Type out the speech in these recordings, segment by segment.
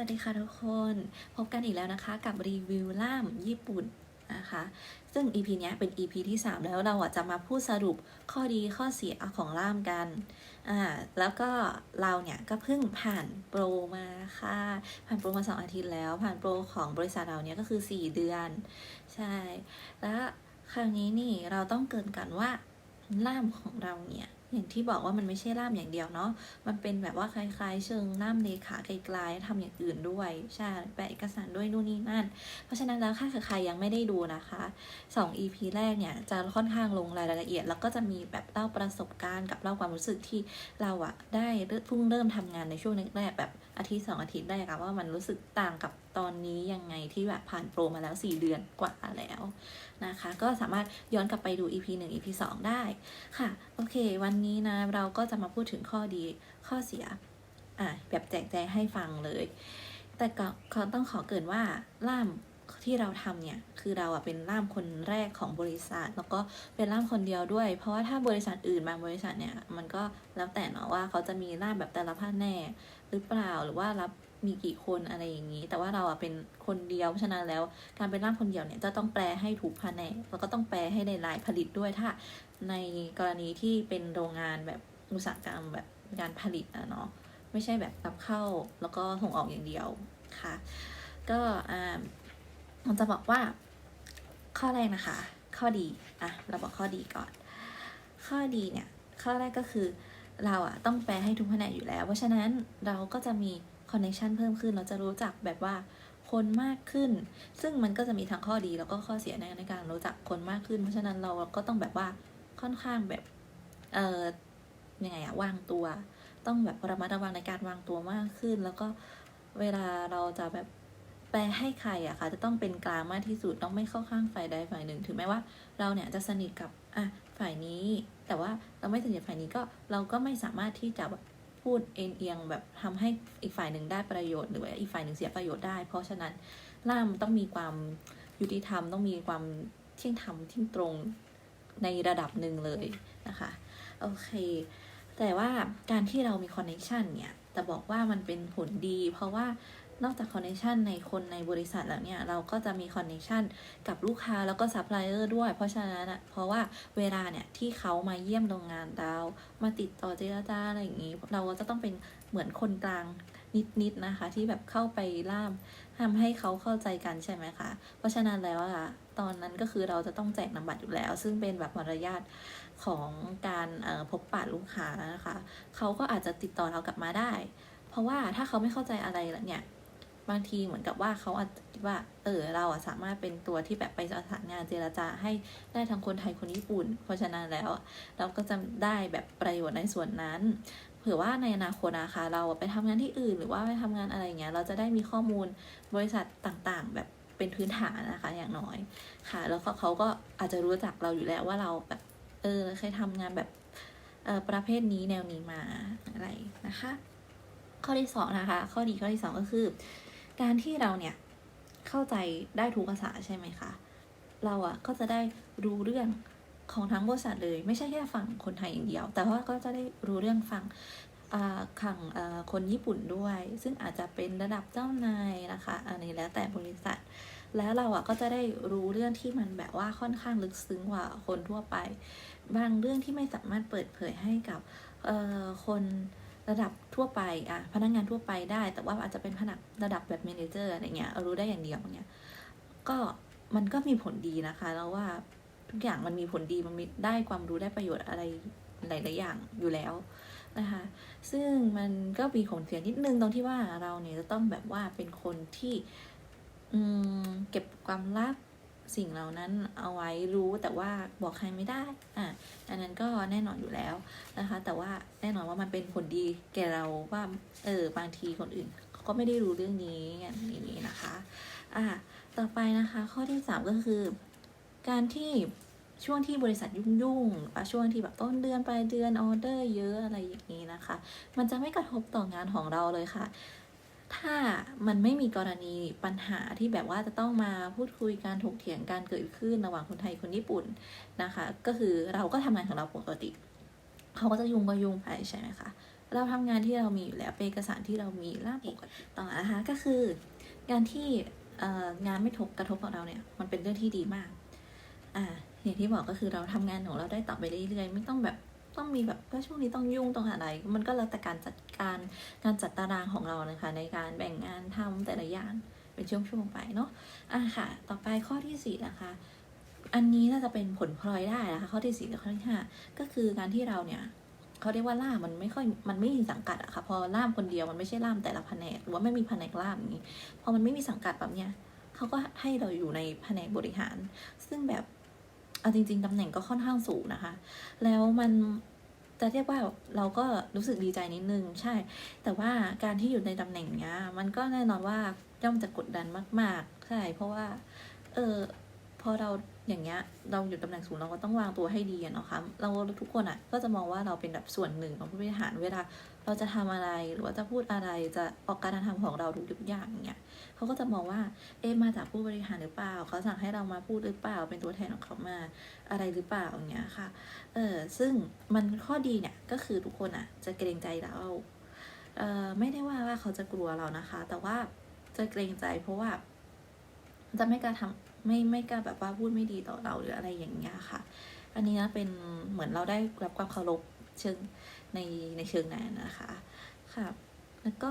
วัสดีค่ะทุกคน พบกันอีกแล้วนะคะกับรีวิวล่ามญี่ปุ่นนะคะ ซึ่ง EP นี้เป็น EP ที่ 3 แล้วเราอะจะมาพูดสรุปข้อดีข้อเสียของล่ามกัน อ่า แล้วก็เราเนี่ยก็เพิ่งผ่านโปรมาค่ะ ผ่านโปรมา 2 อาทิตย์แล้ว ผ่านโปรของบริษัทเราเนี่ยก็คือ 4 เดือน ใช่ แล้วคราวนี้นี่เราต้องเกินกันว่าล่ามของเราเนี่ย อย่างที่บอกว่ามันไม่ใช่ล่ามอย่างเดียวเนาะ มันเป็นแบบว่าคล้าย ๆ เชิงล่ามเลขาไกลๆทำอย่างอื่นด้วย ใช่แปะเอกสารด้วยนู่นนี่นั่น เพราะฉะนั้นแล้วถ้าใครยังไม่ได้ดูนะคะ2 EP แรกเนี่ยจะค่อนข้างลงรายละเอียด แล้วก็จะมีแบบเล่าประสบการณ์กับเล่าความรู้สึกที่เราอะได้เพิ่งเริ่มทำงานในช่วงแรกๆแบบอาทิตย์สองอาทิตย์แรกอะว่ามันรู้สึกต่างกับ ตอนนี้ยังไงที่แบบผ่านโปรมาแล้ว 4 เดือนกว่าแล้วนะคะ ก็สามารถย้อนกลับไปดู EP 1 EP 2 ได้ค่ะ โอเค วันนี้นะเราก็จะมาพูดถึงข้อดีข้อเสียอะแบบแจกแจงให้ฟังเลย แต่ก็ขอต้องขอเกินว่าล่ามที่เราทำเนี่ยคือเราอะเป็นล่ามคนแรกของบริษัท แล้วก็เป็นล่ามคนเดียวด้วย เพราะว่าถ้าบริษัทอื่นบางบริษัทเนี่ยมันก็แล้วแต่เนาะว่าเขาจะมีล่ามแบบแต่ละภาคแน่หรือเปล่าหรือว่ารับ มีกี่คนอะไรอย่างนี้ แต่ว่าเราอะเป็นคนเดียวเพราะฉะนั้นแล้ว การเป็นล่ามคนเดียวเนี่ยจะต้องแปลให้ถูกแผนกแล้วก็ต้องแปลให้ในลายผลิตด้วยถ้า ในกรณีที่เป็นโรงงานแบบอุตสาหกรรมแบบการผลิตอะเนาะไม่ใช่แบบรับเข้าแล้วก็ส่งออกอย่างเดียวค่ะ ก็อ่าผมจะบอกว่าข้อแรกนะคะ ข้อดีอะเราบอกข้อดีก่อน ข้อดีเนี่ยข้อแรกก็คือเราอะต้องแปลให้ทุกแผนกอยู่แล้ว เพราะฉะนั้นเราก็จะมี คอนเนคชันเพิ่มขึ้น เราจะรู้จักแบบว่าคนมากขึ้น ซึ่งมันก็จะมีทั้งข้อดีแล้วก็ข้อเสียในในการรู้จักคนมากขึ้น เพราะฉะนั้นเราก็ต้องแบบว่าค่อนข้างแบบ เออยังไงอะวางตัว ต้องแบบระมัดระวังในการวางตัวมากขึ้น แล้วก็เวลาเราจะแบบแปลให้ใครอะค่ะ จะต้องเป็นกลางมากที่สุดต้องไม่เข้าข้างฝ่ายใดฝ่ายหนึ่ง ถึงแม้ว่าเราเนี่ยจะสนิทกับอะฝ่ายนี้ แต่ว่าเราไม่สนิทฝ่ายนี้ก็เราก็ไม่สามารถที่จะแบบ พูดเอ็นเอียงแบบทำให้อีกฝ่ายหนึ่งได้ประโยชน์หรือว่าอีกฝ่ายหนึ่งเสียประโยชน์ได้ เพราะฉะนั้นล่ามต้องมีความยุติธรรมต้องมีความเที่ยงธรรมเที่ยงตรงในระดับหนึ่งเลยนะคะโอเคแต่ว่าการที่เรามีคอนเนคชันเนี่ยแต่บอกว่ามันเป็นผลดี เพราะว่า นอกจากคอนเน c ชันในคนในบริษัทแล้วเนี่ย เราก็จะมีคอนเน c ชันกับลูกค้าแล้วก็ซัพพลายเออร์ด้วย เพราะฉะนั้นอะเพราะว่าเวลาเนี่ย ที่เขามาเยี่ยมโรงงานเรา มาติดต่อเจรจาอะไรอย่างนี้ เราก็จะต้องเป็นเหมือนคนกลางนิดๆนะคะ ที่แบบเข้าไปล่ามทำให้เขาเข้าใจกันใช่ไหมคะ เพราะฉะนั้นแล้วอะตอนนั้นก็คือเราจะต้องแจกนำบัตรอยู่แล้ว ซึ่งเป็นแบบมารยาทของการพบปะลูกค้านะคะ เขาก็อาจจะติดต่อเรากลับมาได้ เพราะว่าถ้าเขาไม่เข้าใจอะไรล้วเนี่ย บางทีเหมือนกับว่าเขาอาจจะคิดว่า เออเราอะสามารถเป็นตัวที่แบบไปประสานงานเจรจาให้ได้ทั้งคนไทยคนญี่ปุ่น เพราะฉะนั้นแล้ว เราก็จะได้แบบประโยชน์ในส่วนนั้นเผื่อว่าในอนาคตนะคะเราไปทำงานที่อื่น หรือว่าไปทำงานอะไรเงี้ยเราจะได้มีข้อมูลบริษัทต่างๆ แบบเป็นพื้นฐานนะคะอย่างน้อยค่ะ แล้วเขาเขาก็อาจจะรู้จักเราอยู่แล้วว่าเราแบบเออเคยทำงานแบบประเภทนี้แนวนี้มาอะไรนะคะ ข้อที่สองนะคะ ข้อดีข้อที่สองก็คือ การที่เราเนี่ยเข้าใจได้ทุกภาษาใช่ไหมคะ เราอะก็จะได้รู้เรื่องของทั้งบริษัทเลย ไม่ใช่แค่ฝั่งคนไทยอย่างเดียว แต่ว่าก็จะได้รู้เรื่องฝั่งขังคนญี่ปุ่นด้วย ซึ่งอาจจะเป็นระดับเจ้านายนะคะ อันนี้แล้วแต่บริษัท แล้วเราอะก็จะได้รู้เรื่องที่มันแบบว่าค่อนข้างลึกซึ้งกว่าคนทั่วไป บางเรื่องที่ไม่สามารถเปิดเผยให้กับคน ระดับทั่วไปอะพนักงงานทั่วไปได้ แต่ว่าอาจจะเป็นพนักระดับแบบเมนเจอร์อะไรเงี้ยรู้ได้อย่างเดียวเนี่ยก็มันก็มีผลดีนะคะแล้วว่าทุกอย่างมันมีผลดีมันมีได้ความรู้ได้ประโยชน์อะไรหลายๆอย่างอยู่แล้วนะคะ ซึ่งมันก็มีผลเสียนิดนึงตรงที่ว่าเราเนี่ยจะต้องแบบว่าเป็นคนที่เก็บความลับ สิ่งเหล่านั้นเอาไว้รู้แต่ว่าบอกใครไม่ได้อะอันนั้นก็แน่นอนอยู่แล้วนะคะ แต่ว่าแน่นอนว่ามันเป็นผลดีแก่เราว่าเออบางทีคนอื่นเขาก็ไม่ได้รู้เรื่องนี้อย่างนี้นะคะอะต่อไปนะคะ ข้อที่สามก็คือ การที่ช่วงที่บริษัทยุ่งๆปะช่วงที่แบบต้นเดือนปลายเดือนออเดอร์เยอะอะไรอย่างนี้นะคะ มันจะไม่กระทบต่องานของเราเลยค่ะ ถ้ามันไม่มีกรณีปัญหาที่แบบว่าจะต้องมาพูดคุยการถกเถียงการเกิดขึ้นระหว่างคนไทยคนญี่ปุ่นนะคะ ก็คือเราก็ทำงานของเราปกติ เขาก็จะยุ่งก็ยุ่งไปใช่ไหมคะเราทำงานที่เรามีอยู่แล้วเป็นเอกสารที่เรามีล่าปกติต่อนะคะก็คือ การที่งานไม่ทบกระทบกับเราเนี่ยมันเป็นเรื่องที่ดีมากอ่าอย่างที่บอกก็คือเราทำงานของเราได้ต่อไปเรื่อยๆ ไม่ต้องแบบ ต้องมีแบบก็ช่วงนี้ต้องยุ่งต้องอะไร มันก็แล้วแต่การจัดการการจัดตารางของเรานะคะ ในการแบ่งงานทำแต่ละอย่างเป็นช่วงๆไปเนาะอะค่ะ ต่อไปข้อที่สี่นะคะ อันนี้น่าจะเป็นผลพลอยได้นะคะข้อที่สี่กับข้อที่ห้าก็คือการที่เราเนี่ยเขาเรียกว่าล่ามมันไม่ค่อยมันไม่มีสังกัดอะค่ะพอล่ามคนเดียวมันไม่ใช่ล่ามแต่ละแผนกหรือว่าไม่มีแผนกล่ามอย่างนี้พอมันไม่มีสังกัดแบบเนี้ยเขาก็ให้เราอยู่ในแผนกบริหาร ซึ่งแบบ เอาจริง ๆตำแหน่งก็ค่อนข้างสูงนะคะ แล้วมันจะเรียกว่าเราก็รู้สึกดีใจนิดนึงใช่ แต่ว่าการที่อยู่ในตำแหน่งเนี้ย มันก็แน่นอนว่าย่อมจะกดดันมาก ๆ ใช่ เพราะว่า เออพอเราอย่างเงี้ยเราอยู่ตำแหน่งสูงเราก็ต้องวางตัวให้ดีเนาะคะเราทุกคนอะก็จะมองว่าเราเป็นแบบส่วนหนึ่งของผู้บริหารเวลา เราจะทำอะไรหรือว่าจะพูดอะไรจะออกการกระทำของเราทุกๆอย่างเงี้ยเขาก็จะมองว่าเอ๊มาจากผู้บริหารหรือเปล่าเขาสั่งให้เรามาพูดหรือเปล่า เป็นตัวแทนของเขามาอะไรหรือเปล่าอย่างเงี้ยค่ะเออซึ่งมันข้อดีเนี่ยก็คือทุกคนอะจะเกรงใจเราเออไม่ได้ว่าว่าเขาจะกลัวเรานะคะ แต่ว่าจะเกรงใจเพราะว่าจะไม่กล้าทำไม่ไม่กล้าแบบว่าพูดไม่ดีต่อเราหรืออะไรอย่างเงี้ยค่ะ อันนี้นะเป็นเหมือนเราได้รับความเคารพ เชิงในในเชิงนั้นนะคะค่ะแล้วก็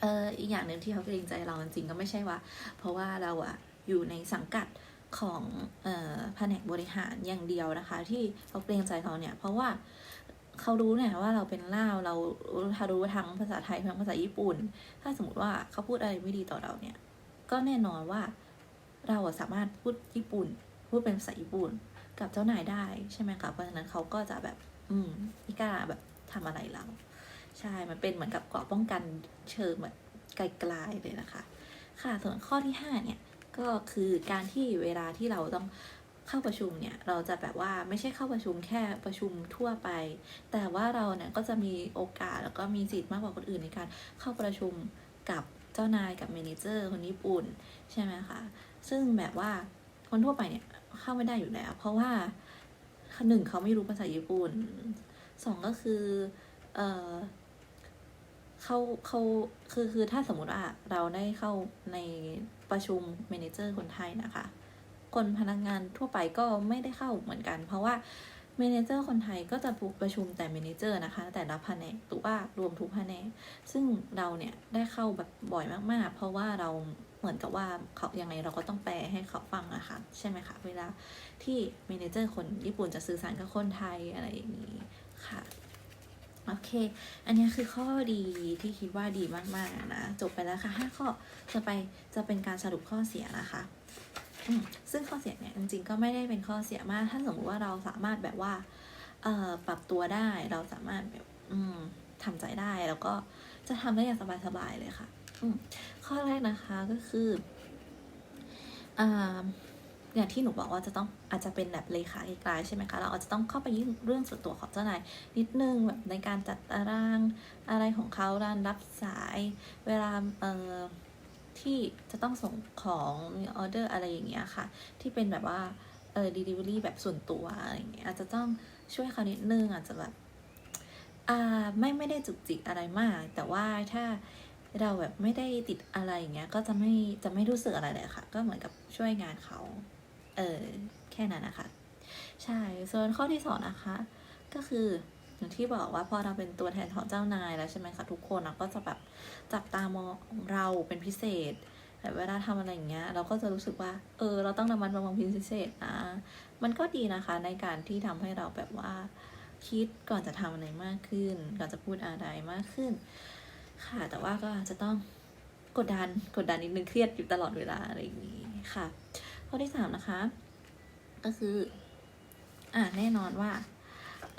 เอออีกอย่างหนึ่งที่เขาเกรงใจเราจริงๆก็ไม่ใช่ว่า เพราะว่าเราอะอยู่ในสังกัดของออแผนกบริหารอย่างเดียวนะคะ ที่เขาเกรงใจเราเนี่ย เพราะว่าเขารู้เนี่ยว่าเราเป็นล่าวเราถ้ารู้ทั้งภาษาไทยทั้งภาษาญี่ปุ่น ถ้าสมมติว่าเขาพูดอะไรไม่ดีต่อเราเนี่ย ก็แน่นอนว่าเราอะสามารถพูดญี่ปุ่น พูดเป็นภาษาญี่ปุ่น กับเจ้านายได้ใช่ไหมคะเพราะฉะนั้นเขาก็จะแบบ อืมไม่กล้าแบบทำอะไรเรา ใช่ มันเป็นเหมือนกับเกราะป้องกันเชิงแบบไกลๆเลยนะคะ ค่ะ ส่วนข้อที่ห้าเนี่ย ก็คือการที่เวลาที่เราต้องเข้าประชุมเนี่ย เราจะแบบว่าไม่ใช่เข้าประชุมแค่ประชุมทั่วไป แต่ว่าเราเนี่ยก็จะมีโอกาสแล้วก็มีสิทธิ์มากกว่าคนอื่นในการเข้าประชุมกับเจ้านายกับเมนเจอร์คนญี่ปุ่นใช่ไหมคะ ซึ่งแบบว่าคนทั่วไปเนี่ย เข้าไม่ได้อยู่แล้ว เพราะว่าหนึ่งเขาไม่รู้ภาษาญี่ปุ่นสองก็คือ เออเขาเขาคือคือถ้าสมมติว่าเราได้เข้าในประชุมเมนเจอร์คนไทยนะคะ คนพนักงานทั่วไปก็ไม่ได้เข้าเหมือนกัน เพราะว่า เมนเจอร์คนไทยก็จะประชุมแต่เมนเจอร์นะคะ แต่ละแผนกหรือว่ารวมทุกแผนก ซึ่งเราเนี่ยได้เข้าแบบบ่อยมากๆ เพราะว่าเราเหมือนกับว่าเขายังไงเราก็ต้องแปลให้เขาฟังอะคะ่ะใช่ไหมคะ เวลาที่เมนเจอร์คนญี่ปุ่นจะสื่อสารกับคนไทยอะไรอย่างนี้ค่ะโอเค อันนี้คือข้อดีที่คิดว่าดีมากๆนะ จบไปแล้วค่ะห้าข้อจะไปจะเป็นการสรุปข้อเสียนะคะ ซึ่งข้อเสียเนี่ยจริงๆก็ไม่ได้เป็นข้อเสียมาก ถ้าสมมติว่าเราสามารถแบบว่าเออปรับตัวได้เราสามารถแบบอืมทำใจได้แล้วก็จะทำได้อย่างสบายๆเลยค่ะอืข้อแรกนะคะก็คืออย่างที่หนูบอกว่าจะต้องอาจจะเป็นแบบเลขาไกลๆใช่ไหมคะ เราอาจจะต้องเข้าไปยุ่งเรื่องส่วนตัวของเจ้านายนิดนึงแบบในการจัดตารางอะไรของเขาการรับสายเวลาเออ ที่จะต้องส่งของมีออเดอร์อะไรอย่างเงี้ยค่ะ ที่เป็นแบบว่าเออ delivery แบบส่วนตัวอะไรอย่างเงี้ยอาจจะต้องช่วยเขานิดนึงอาจจะแบบอ่าไม่ไม่ได้จุกจิกอะไรมาก แต่ว่าถ้าเราแบบไม่ได้ติดอะไรอย่างเงี้ย ก็จะไม่จะไม่รู้สึกอะไรเลยค่ะ ก็เหมือนกับช่วยงานเขา เออแค่นั้นนะคะ ใช่ส่วนข้อที่สองนะคะ ก็คือ อย่างที่บอกว่าพอเราเป็นตัวแทนของเจ้านายแล้วใช่ไหมคะทุกคนก็จะแบบจับตามองเราเป็นพิเศษแต่เวลาทำอะไรอย่างเงี้ย เราก็จะรู้สึกว่า เออ เราต้องระมัดระวังพิเศษนะมันก็ดีนะคะในการที่ทำให้เราแบบว่า คิดก่อนจะทำอะไรมากขึ้น ก่อนจะพูดอะไรมากขึ้น ค่ะ แต่ว่าก็อาจจะต้องกดดันกดดันนิดนึงเครียดอยู่ตลอดเวลาอะไรอย่างนี้ค่ะ ข้อที่สามนะคะ ก็คือ อ่าแน่นอนว่า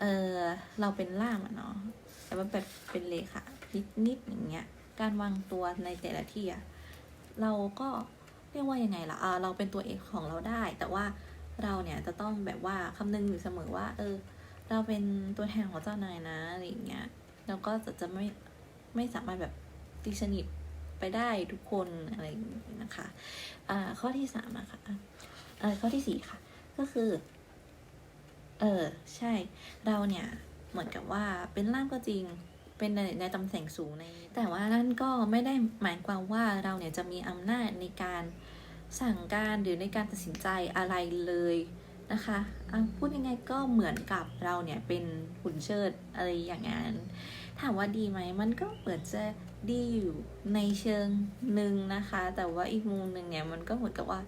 เออเราเป็นล่ามอะเนาะแต่ว่าแบบเป็นเลขานิดนิดอย่างเงี้ยการวางตัวในแต่ละที่อะเราก็เรียกว่ายังไงล่ะอ่าเราเป็นตัวเอกของเราได้ แต่ว่าเราเนี่ยจะต้องแบบว่าคำนึงอยู่เสมอว่า เออ เราเป็นตัวแทนของเจ้านายนะอะไรอย่างเงี้ยแล้วก็จะจะไม่ไม่สามารถแบบตีสนิทไปได้ทุกคนอะไรอย่างเงี้ยนะคะอ่าข้อที่สามนะคะเออข้อที่สี่ค่ะ ก็คือ เออ ใช่ เราเนี่ย เหมือนกับว่าเป็นล่ามก็จริง เป็นในในตำแหน่งสูงใน แต่ว่านั่นก็ไม่ได้หมายความว่าเราเนี่ยจะมีอำนาจในการสั่งการหรือในการตัดสินใจอะไรเลยนะคะะพูดยังไงก็เหมือนกับเราเนี่ยเป็นหุ่นเชิดอะไรอย่างนั้น ถามว่าดีไหมมันก็เหมือนจะดีอยู่ในเชิงหนึ่งนะคะ แต่ว่าอีกมุมหนึ่งเนี่ยมันก็เหมือนกับว่า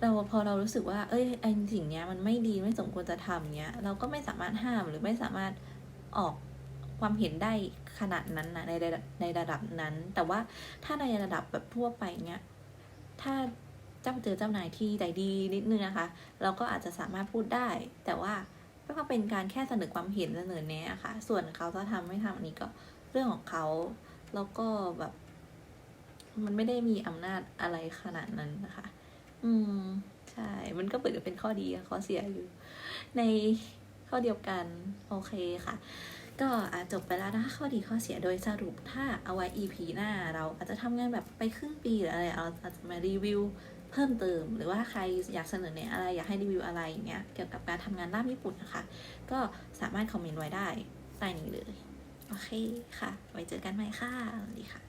เราพอเรารู้สึกว่า เอ้ยไอสิ่งเนี้ยมันไม่ดีไม่สมควรจะทำเนี้ย เราก็ไม่สามารถห้ามหรือไม่สามารถออกความเห็นได้ขนาดนั้นนะในในระดับนั้น แต่ว่าถ้าในระดับแบบทั่วไปเนี้ย ถ้าเจ้าเจอเจ้านายที่ใจดีนิดนึงนะคะ เราก็อาจจะสามารถพูดได้ แต่ว่าก็เป็นการแค่เสนอความเห็นเสนอแนะอะค่ะ ส่วนเขาจะทำไม่ทำอันนี้ก็เรื่องของเขาแล้วก็แบบ มันไม่ได้มีอำนาจอะไรขนาดนั้นนะคะ อืม ใช่ มันก็เปิดเป็นข้อดีกับข้อเสียอยู่ ในข้อเดียวกัน โอเคค่ะ ก็จบไปแล้วนะคะข้อดีข้อเสียโดยสรุปถ้าเอาไว้ EP หน้า เราอาจจะทำงานแบบไปครึ่งปีหรืออะไรเราอาจจะมารีวิวเพิ่มเติม หรือว่าใครอยากเสนอเนี่ยอะไรอยากให้รีวิวอะไรอย่างเงี้ยเกี่ยวกับการทำงานด้านญี่ปุ่นนะคะ ก็สามารถคอมเมนต์ไว้ได้ใต้นี้เลย โอเคค่ะ ไว้เจอกันใหม่ค่ะสวัสดีค่ะ